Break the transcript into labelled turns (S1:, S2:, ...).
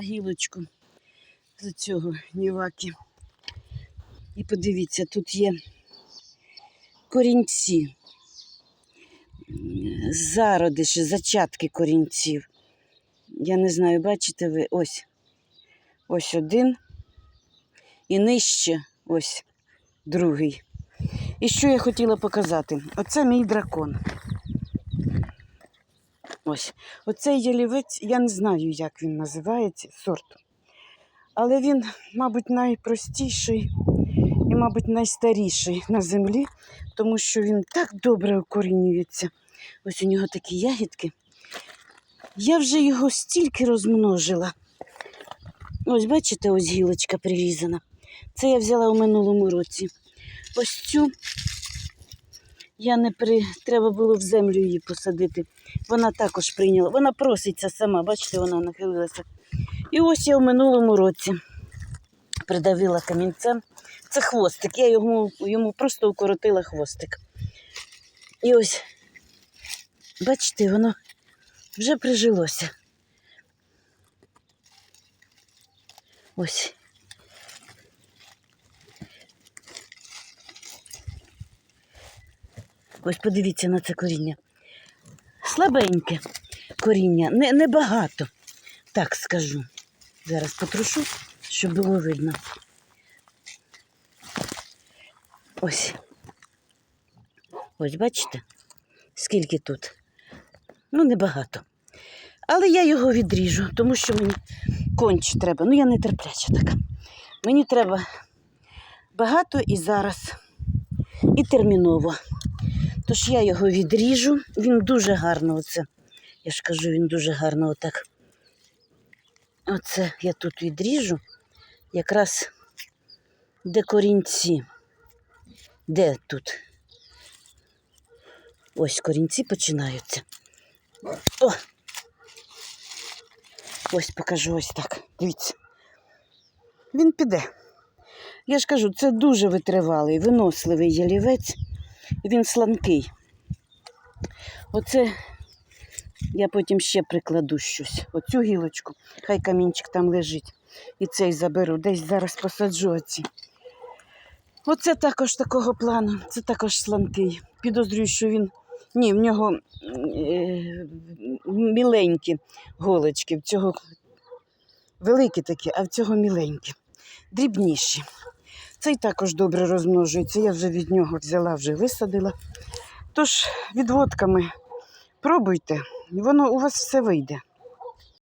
S1: гілочку з цього ніваки. І подивіться, тут є корінці, зародиші, зачатки корінців. Я не знаю, бачите ви, ось. Ось один. І нижче ось другий. І що я хотіла показати? Оце мій дракон. Ось. Оцей ялівець, я не знаю, як він називається, сорт. Але він, мабуть, найпростіший і, мабуть, найстаріший на землі, тому що він так добре укорінюється. Ось у нього такі ягідки. Я вже його стільки розмножила. Ось, бачите, ось гілочка прирізана. Це я взяла у минулому році. Ось цю я не при... треба було в землю її посадити. Вона також прийняла. Вона проситься сама, бачите, вона нахилилася. І ось я в минулому році придавила камінцем. Це хвостик. Я йому, йому просто укоротила хвостик. І ось, бачите, воно вже прижилося. Ось. Ось подивіться на це коріння. Слабеньке коріння, не, небагато, так скажу. Зараз потрушу, щоб було видно. Ось. Ось бачите, скільки тут? Ну, небагато. Але я його відріжу, тому що мені конче треба. Ну, я не терпляча така. Мені треба багато і зараз, і терміново. Тож я його відріжу. Він дуже гарно оце. Я ж кажу, він дуже гарно отак. Оце я тут відріжу. Якраз де корінці. Де тут? Ось корінці починаються. О! Ось покажу ось так. Дивіться. Він піде. Я ж кажу, це дуже витривалий, виносливий ялівець. Він сланкий. Оце я потім ще прикладу щось. Оцю гілочку, хай камінчик там лежить. І цей заберу. Десь зараз посаджу оці. Оце також такого плану. Це також сланкий. Підозрюю, що він. Ні, в нього е, міленькі голочки. В цього великі такі, а в цього міленькі. Дрібніші. Цей також добре розмножується. Я вже від нього взяла, вже висадила. Тож, відводками пробуйте, воно у вас все вийде.